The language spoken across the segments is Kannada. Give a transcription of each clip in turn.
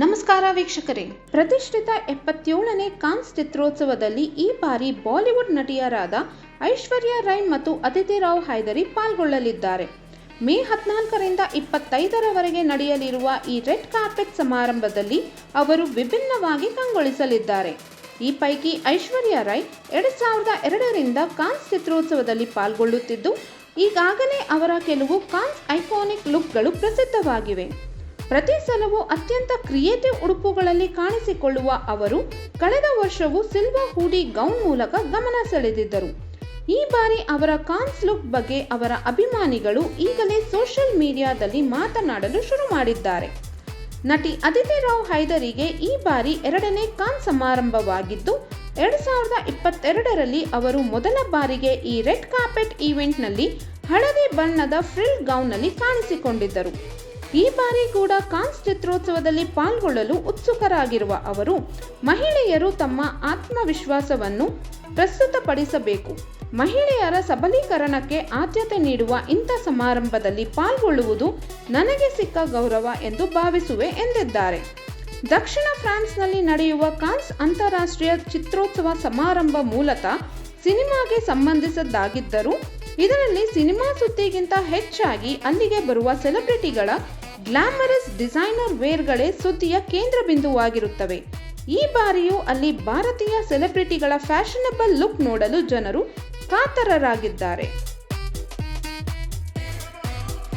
ನಮಸ್ಕಾರ ವೀಕ್ಷಕರೇ. ಪ್ರತಿಷ್ಠಿತ ಎಪ್ಪತ್ತೇಳನೇ ಕಾನ್ಸ್ ಚಿತ್ರೋತ್ಸವದಲ್ಲಿ ಈ ಬಾರಿ ಬಾಲಿವುಡ್ ನಟಿಯರಾದ ಐಶ್ವರ್ಯ ರೈ ಮತ್ತು ಅತಿಥಿ ರಾವ್ ಹೈದರಿ ಪಾಲ್ಗೊಳ್ಳಲಿದ್ದಾರೆ. ಮೇ ಹದಿನಾಲ್ಕರಿಂದ ಇಪ್ಪತ್ತೈದರವರೆಗೆ ನಡೆಯಲಿರುವ ಈ ರೆಡ್ ಕಾರ್ಪೆಟ್ ಸಮಾರಂಭದಲ್ಲಿ ಅವರು ವಿಭಿನ್ನವಾಗಿ ಕಂಗೊಳಿಸಲಿದ್ದಾರೆ. ಈ ಪೈಕಿ ಐಶ್ವರ್ಯ ರೈ ಎರಡು ಸಾವಿರದ ಎರಡರಿಂದ ಕಾನ್ಸ್ ಚಿತ್ರೋತ್ಸವದಲ್ಲಿ ಪಾಲ್ಗೊಳ್ಳುತ್ತಿದ್ದು, ಈಗಾಗಲೇ ಅವರ ಕೆಲವು ಕಾನ್ಸ್ ಐಕಾನಿಕ್ ಲುಕ್ಗಳು ಪ್ರಸಿದ್ಧವಾಗಿವೆ. ಪ್ರತಿ ಸಲವೂ ಅತ್ಯಂತ ಕ್ರಿಯೇಟಿವ್ ಉಡುಪುಗಳಲ್ಲಿ ಕಾಣಿಸಿಕೊಳ್ಳುವ ಅವರು ಕಳೆದ ವರ್ಷವೂ ಸಿಲ್ವಾ ಹೂಡಿ ಗೌನ್ ಮೂಲಕ ಗಮನ ಸೆಳೆದಿದ್ದರು. ಈ ಬಾರಿ ಅವರ ಕಾನ್ಸ್ ಲುಕ್ ಬಗ್ಗೆ ಅವರ ಅಭಿಮಾನಿಗಳು ಈಗಲೇ ಸೋಷಿಯಲ್ ಮೀಡಿಯಾದಲ್ಲಿ ಮಾತನಾಡಲು ಶುರು ಮಾಡಿದ್ದಾರೆ. ನಟಿ ಅದಿತಿ ರಾವ್ ಹೈದರಿಗೆ ಈ ಬಾರಿ ಎರಡನೇ ಕಾನ್ ಸಮಾರಂಭವಾಗಿದ್ದು, ಎರಡ್ ಸಾವಿರದ ಇಪ್ಪತ್ತೆರಡರಲ್ಲಿ ಅವರು ಮೊದಲ ಬಾರಿಗೆ ಈ ರೆಡ್ ಕಾರ್ಪೆಟ್ ಈವೆಂಟ್ನಲ್ಲಿ ಹಳದಿ ಬಣ್ಣದ ಫ್ರಿಲ್ ಗೌನ್ನಲ್ಲಿ ಕಾಣಿಸಿಕೊಂಡಿದ್ದರು. ಈ ಬಾರಿ ಕೂಡ ಕಾನ್ಸ್ ಚಿತ್ರೋತ್ಸವದಲ್ಲಿ ಪಾಲ್ಗೊಳ್ಳಲು ಉತ್ಸುಕರಾಗಿರುವ ಅವರು, ಮಹಿಳೆಯರು ತಮ್ಮ ಆತ್ಮವಿಶ್ವಾಸವನ್ನು ಪ್ರಸ್ತುತಪಡಿಸಬೇಕು. ಮಹಿಳೆಯರ ಸಬಲೀಕರಣಕ್ಕೆ ಆದ್ಯತೆ ನೀಡುವ ಇಂಥ ಸಮಾರಂಭದಲ್ಲಿ ಪಾಲ್ಗೊಳ್ಳುವುದು ನನಗೆ ಸಿಕ್ಕ ಗೌರವ ಎಂದು ಭಾವಿಸುವೆ ಎಂದಿದ್ದಾರೆ. ದಕ್ಷಿಣ ಫ್ರಾನ್ಸ್ನಲ್ಲಿ ನಡೆಯುವ ಕಾನ್ಸ್ ಅಂತಾರಾಷ್ಟ್ರೀಯ ಚಿತ್ರೋತ್ಸವ ಸಮಾರಂಭ ಮೂಲತಃ ಸಿನಿಮಾಗೆ ಸಂಬಂಧಿಸಿದ್ದಾಗಿದ್ದರೂ ಇದರಲ್ಲಿ ಸಿನಿಮಾ ಸುದ್ದಿಗಿಂತ ಹೆಚ್ಚಾಗಿ ಅಲ್ಲಿಗೆ ಬರುವ ಸೆಲೆಬ್ರಿಟಿಗಳ ಗ್ಲಾಮರಸ್ ಡಿಸೈನರ್ ವೇರ್ಗಳೇ ಸುದ್ದಿಯ ಕೇಂದ್ರ ಬಿಂದುವಾಗಿರುತ್ತವೆ. ಈ ಬಾರಿಯೂ ಅಲ್ಲಿ ಭಾರತೀಯ ಸೆಲೆಬ್ರಿಟಿಗಳ ಫ್ಯಾಷನಬಲ್ ಲುಕ್ ನೋಡಲು ಜನರು ಕಾತರರಾಗಿದ್ದಾರೆ.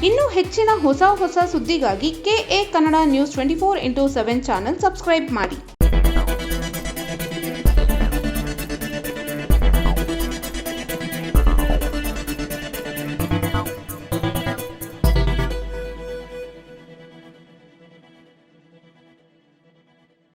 ಇನ್ನು ಹೆಚ್ಚಿನ ಹೊಸ ಹೊಸ ಸುದ್ದಿಗಾಗಿ K A Kannada news twenty four into seven channel subscribe ಮಾಡಿ.